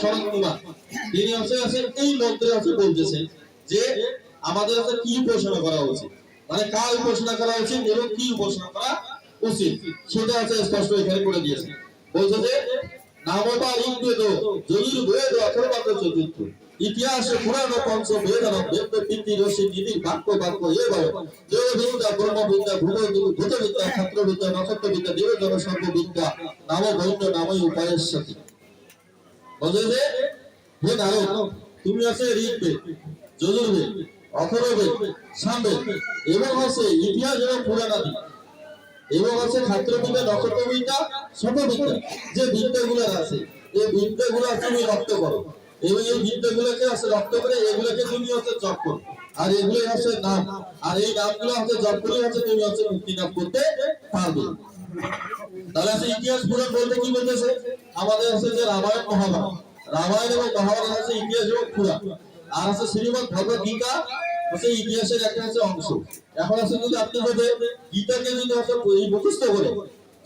শরৎ কুমার তিনি হচ্ছে আছে এই মন্ত্রে আছে বলতেছেন যে আমাদের হচ্ছে কি উপাসনা করা উচিত? মানে কার উপাসনা করা উচিত এবং কি উপাসনা করা উচিত? সেটা হচ্ছে স্পষ্ট এখানে করে দিয়েছে। বলছে যে নামটা ঋগ্বেদ যজুর্বেদ অথর্বাদ চতুর্থ। ইতিহাসে পুরাণ পঞ্চ বেদন বেদ, পিতৃ, রসি নীতি বাক্য বাক্য এবং দেববিদ্যা, ব্রহ্মবিদ্যা ভূত ভূতবিদ্যা ক্ষেত্রবিদ্যা নক্ষত্রবিদ্যা দেবজন সর্ববিদ্যা নাম নামই উপায়স্যতি বলছে যে হে তুমি আছে ঋগ্বেদ, যজুর্বেদ, অথর্ববেদ, সামবেদ, এবং আছে ইতিহাস এবং পুরাণাদি, এবং আছে ক্ষেত্রবিদ্যা, নক্ষত্রবিদ্যা সর্ববিদ্যা যে বিদ্যাগুলো আছে, এই বিদ্যাগুলো তুমি রপ্ত করো, এবং এই বিদ্যাগুলোকে আছে রপ্ত করে, এগুলোকে তুমি হচ্ছে জপ করো, আর এগুলোই হচ্ছে নাম আর এই নামগুলো হচ্ছে জপ করে হচ্ছে তুমি হচ্ছে মুক্তি লাভ করতে পারবে। তাহলে আছে ইতিহাস পুরাণ বলতে কি বলতেছে? আমাদের হচ্ছে যে রামায়ণ মহাভারত। রামায়ণ এবং মহাভারত হচ্ছে ইতিহাস এবং পুরাণ আর আছে শ্রীমদ ভগবত গীতা হচ্ছে ইতিহাসের একটা হচ্ছে অংশ। এখন আছে যদি আপনি যদি গীতাকে যদি হচ্ছে এই মুখস্থ করে,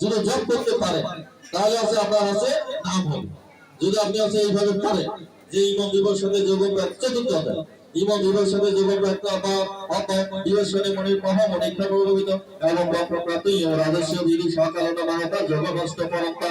যদি জপ করতে পারেন, তাহলে আছে আপনার আছে নাম হবে। যদি আপনি আছে এইভাবে পারেন যে ইমাম দিবস সাথে যোগ চতুর্থ অধ্যায় নিবাসনে দিবস রক্ত যোগ দিবস সাথে মনির মহামণি প্রভাবিত এবং বক্রপ্রাপ্ত রাজস্ব বিধি সকালত মাহতা যোগভস্ত পরম্পা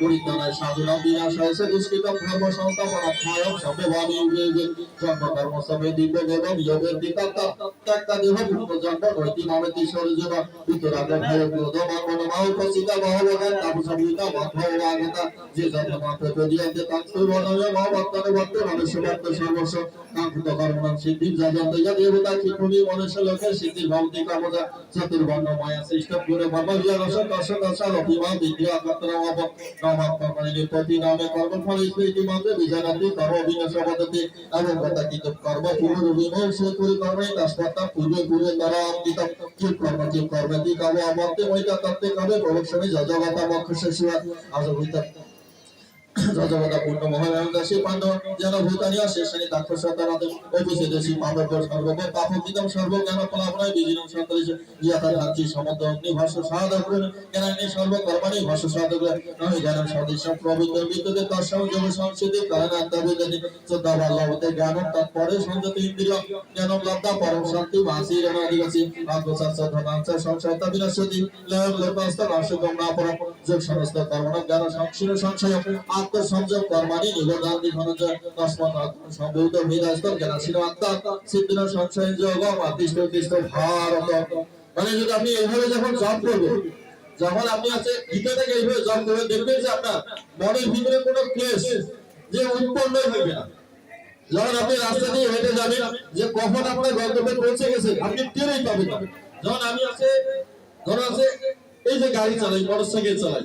পরিত্রাণায় সাধনা বিনাশ হয়েছে। দুষ্কৃত ধর্ম সংস্থাপন সর্বভাবী যুগে জন্ম কর্ম সবে দিব্য দেবম যোগের দিকাত্তা ত্যাক্তা দেহ ভূত জন্ম নৈতি নামেতি সরজন উত্তরাগ ভয় ক্রোধ মন মাও প্রসিতা মহবগান তাপু সবিতা মাধব আগতা, যে জন্ম মাত্র প্রদিয়ন্তে তান্তু বনয় মহবত্তন ভক্ত মনুষ্য ভক্ত সর্বস্ব কাঙ্ক্ষিত কর্মণাম সিদ্ধি যাজন্ত যা দেবতা ক্ষিপুনি মনুষ্য লোকের সিদ্ধি ভক্তি কামতা চতুর্বর্ণ মায়া সৃষ্ট, পুরে বর্ম বিয়া রস দর্শ দর্শ অভিমা বিদ্যা আকর্তন অব নমাত্মকরণে প্রতি নামে কর্মফল স্মৃতি মন্ত্রে বিজানাতি কর্ম বিনাশ পদ্ধতি এবং কথাকিত কর্ম পূর্ব করি কর্মে তস্মাত্তা পূর্বে পূর্বে তারা অঙ্কিত কি কর্ম কি কর্মতি কাম অমর্তে মহিতা তত্ত্বে কবে প্রবক্ষণে যজগতা মক্ষস শিবা আজভিত যজগতা পূর্ণ মহারাজ পাণ্ডব যেন ভূতানিয়া শেষানি তাক্ষসতারাতে অভিষেক দেশী পাণ্ডব সর্বগ পাপকিতম সর্বজ্ঞান ফলাফলায়, বিজিনম সন্তরিশ ইয়াতা রাজ্যি সমুদ্র অগ্নি ভাষ্য সাধক জ্ঞানাগ্নি সর্বকর্মাণি ভাষ্য সাধক নহি জ্ঞান সদৃশ প্রবৃত্ত বিদ্যুতে তৎসম যোগ সংসিদ্ধি কারণান্তবিদ্যতি শ্রদ্ধা ভাল্লভতে জ্ঞানম তৎপরে সংযত ইন্দ্রিয়, জ্ঞানম লব্ধা পরম শান্তি মাসি রণাদিবাসী আত্মসাৎ ধনাংশ সংশয়ত বিনশ্যতি লয়ম লোকস্ত নাশকম না পরম যোগ সমস্ত কর্মণ জ্ঞান সংক্ষীণ সংশয় আত্মসংযম কর্মাণি নিবদান্তি ধনঞ্জয় তস্মাৎ সম্ভূত হৃদয়স্থ জ্ঞানশীল আত্মা সিদ্ধিন সংশয়, যোগ আদিষ্ট উদ্দিষ্ট ভারত। মানে যদি আপনি এইভাবে যখন জব করবেন যখন আপনি আছে গীতা থেকে এইভাবে জব করবেন দেখবেন যে আপনার মনের ভিতরে কোনো ক্লেশ যে উৎপন্ন হইবে না। যখন আপনি রাস্তা দিয়ে হেঁটে যাবেন, যে কখন আপনার গন্তব্যে পৌঁছে গেছে, আপনি টেরই পাবেন যখন আমি আছে ধরো আছে, এই যে গাড়ি চালাই মোটর সাইকেল চালাই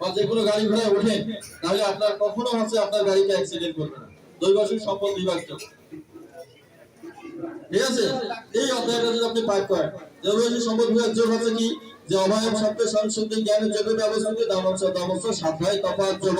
বা যে কোনো গাড়ি ঘোড়ায় ওঠেন, তাহলে আপনার কখনো হচ্ছে আপনার গাড়িতে অ্যাক্সিডেন্ট করবে না। দৈবাসিক সম্পদ বিভাগ ঠিক আছে? এই অধ্যায়টা যদি আপনি পাঠ করেন দৈবসুর সম্পদ বিভাগ যোগ হচ্ছে কি? যে অভয়ম শব্দ সংশুদ্ধি জ্ঞানের যোগ ব্যবস্থিত দামস দামস সাধ্যায় তফাৎ যোগ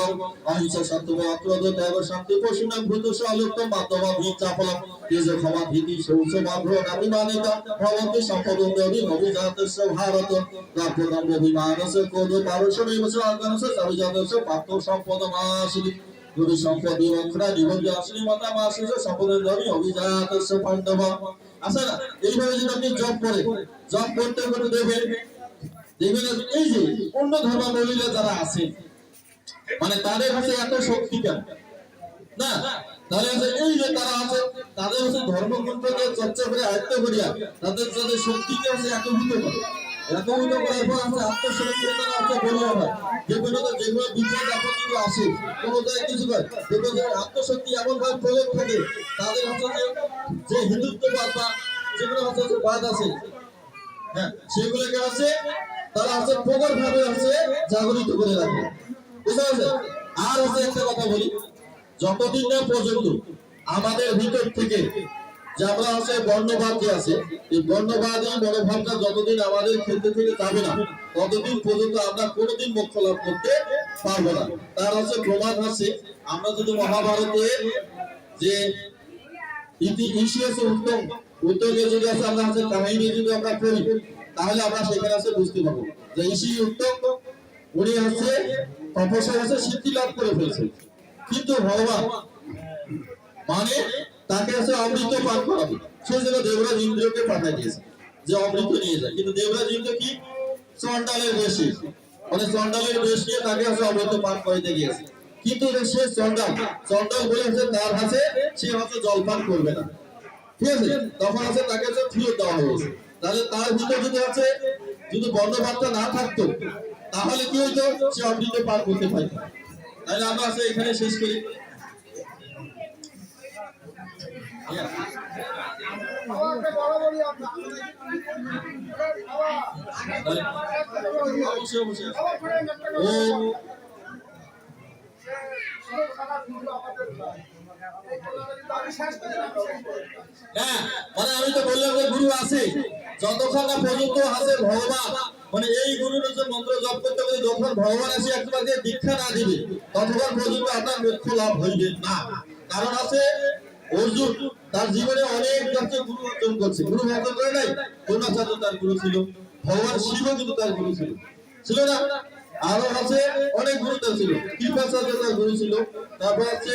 অহিংসা সত্য অক্রোধ, ত্যাগ, শান্তি, পশুনাম, ভূত সালুক্ত মাধ্যম ভীত, চাপল, তেজ, ক্ষমা, ভীতি, শৌচ মাভ্র নাভিমানিতা ভবন্তি, সম্পদ দেবী অভিজাতস্য ভারত রাজ্যদম অভিমানস কোদ পারস্যমেব চ অজ্ঞানস সবিজাতস্য প্রাপ্ত সম্পদ মাসিলি গুরু সম্পদ বিবক্ষরা নিবন্ধ আসলি মাতা মাসিস সম্পদ দেবী অভিজাতস্য পাণ্ডব। আচ্ছা না? এইভাবে যদি আপনি জব করে জব করতে করতে দেখবেন দেখবেন এই যে অন্য ধর্মাবলীরা যারা আছে মানে তাদের কাছে এত শক্তি কেন? না? তাহলে এই যে তারা আছে, তাদের হচ্ছে ধর্মগ্রন্থকে চর্চা করে আয়ত্ত করিয়া তাদের তাদের শক্তিকে হচ্ছে একভূত করে। একভূত করার পর আছে আত্মশক্তি তারা হচ্ছে বলিয়া হয় যে কোনো তো যেগুলো বিপদ আপদ আসে, কোনো জায়গায় কিছু করে দেখবে যে আত্মশক্তি এমন ভাবে প্রয়োগ থাকে, তাদের হচ্ছে যে হিন্দুত্ববাদ বা যেগুলো হচ্ছে যে বাদ আছে। হ্যাঁ সেগুলোকে আছে তারা আছে প্রবল ভাবে আছে জাগরিত করে রাখে। বুঝতে পারছেন? আর হচ্ছে একটা কথা বলি, যতদিন না পর্যন্ত আমাদের ভিতর থেকে যে আমরা হচ্ছে বর্ণবাদ আছে, এই বর্ণবাদ মনোভাবটা যতদিন আমাদের ক্ষেত্র থেকে যাবে না, ততদিন পর্যন্ত আমরা কোনোদিন মোক্ষ লাভ করতে পারব না। তার হচ্ছে প্রমাণ আছে, আমরা যদি মহাভারতে যে ইতি ইতিহাস উত্তম উত্তমে যদি আছে, আমরা হচ্ছে কাহিনী যদি আমরা পড়ি, তাহলে আমরা সেখানে আছে বুঝতে পারব যে ঋষি উত্তম, উনি হচ্ছে তপস্যা হচ্ছে সিদ্ধি লাভ করে ফেলছে কিন্তু ভগবান মানে তাকে আছে অমৃত পান করাবে। সেই জন্য দেবরাজ ইন্দ্রকে পাঠাই দিয়েছে, যে অমৃত নিয়ে যায়। কিন্তু দেবরাজ ইন্দ্র কি? চন্ডালের বেশি। মানে চন্ডালের বেশ নিয়ে তাকে আছে অমৃত পান করাইতে গিয়েছে। কিন্তু সে চন্ডাল চন্ডাল বলে হচ্ছে তার হাতে সে হচ্ছে জল পান করবে না। ঠিক আছে? তখন আছে তাকে হচ্ছে ফিরত দেওয়া হয়েছে তাহলে তার ভিতরে যদি আছে, যদি বর্ণবাদটা না থাকতো, তাহলে কি হইতো? সে অমৃত পান করতে পারতো তাহলে আমরা আছে এখানে শেষ করি। হ্যাঁ মানে আমি তো বললাম যে গুরু আছে। যতক্ষণ না পর্যন্ত আছে ভগবান মানে এই গুরুর যে মন্ত্র জপ করতে গেলে যখন ভগবান এসে একবারে দীক্ষা না দিবে, ততক্ষণ পর্যন্ত আপনার মোক্ষ লাভ হইবে না। কারণ আছে অর্জুন তার জীবনে অনেক যাত্রা গুরু অর্জন করছে। গুরু অর্জন করে নাই দ্রোণাচার্য তার গুরু ছিল, ভগবান শিব কিন্তু তার গুরু ছিল। ছিল না, আরও আছে অনেক গুরুত্ব ছিল। কৃপাচার্য তার গুরু ছিল। তারপর আছে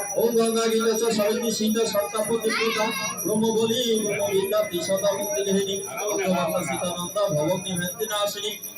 ওম গঙ্গা গীতা চ সিংহ সীতা সত্তাপতি পিতা ব্রহ্ম বলি, ব্রহ্ম বিদ্যা তিসদা মুক্তি গৃহিণী। অন্তমাতা সীতানন্দা ভবগ্নি ভেন্তি নাশিনী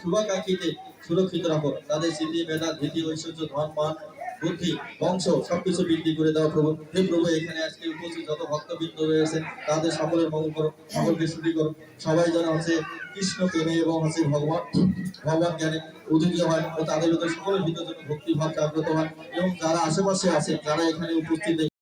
শুভাকাঙ্ক্ষীতে সুরক্ষিত রাখো। তাদের স্মৃতি, মেধা, ধীতি, ঐশ্বর্য, ধন, মান, বুদ্ধি, বংশ সবকিছু বৃদ্ধি করে দাও প্রভু। হে প্রভু, এখানে আজকে উপস্থিত যত ভক্তবৃন্দ রয়েছে তাদের সকলের মঙ্গল করো, সকলকে ছুটি করো। সবাই যেন হচ্ছে কৃষ্ণ প্রেমে এবং হচ্ছে ভগবান ভগবান জ্ঞানে উদিত হয় ও তাদের ভিতরে সকলের ভিতরে যেন ভক্তি ভাব জাগ্রত হয়। এবং যারা আশেপাশে আছে, যারা এখানে উপস্থিত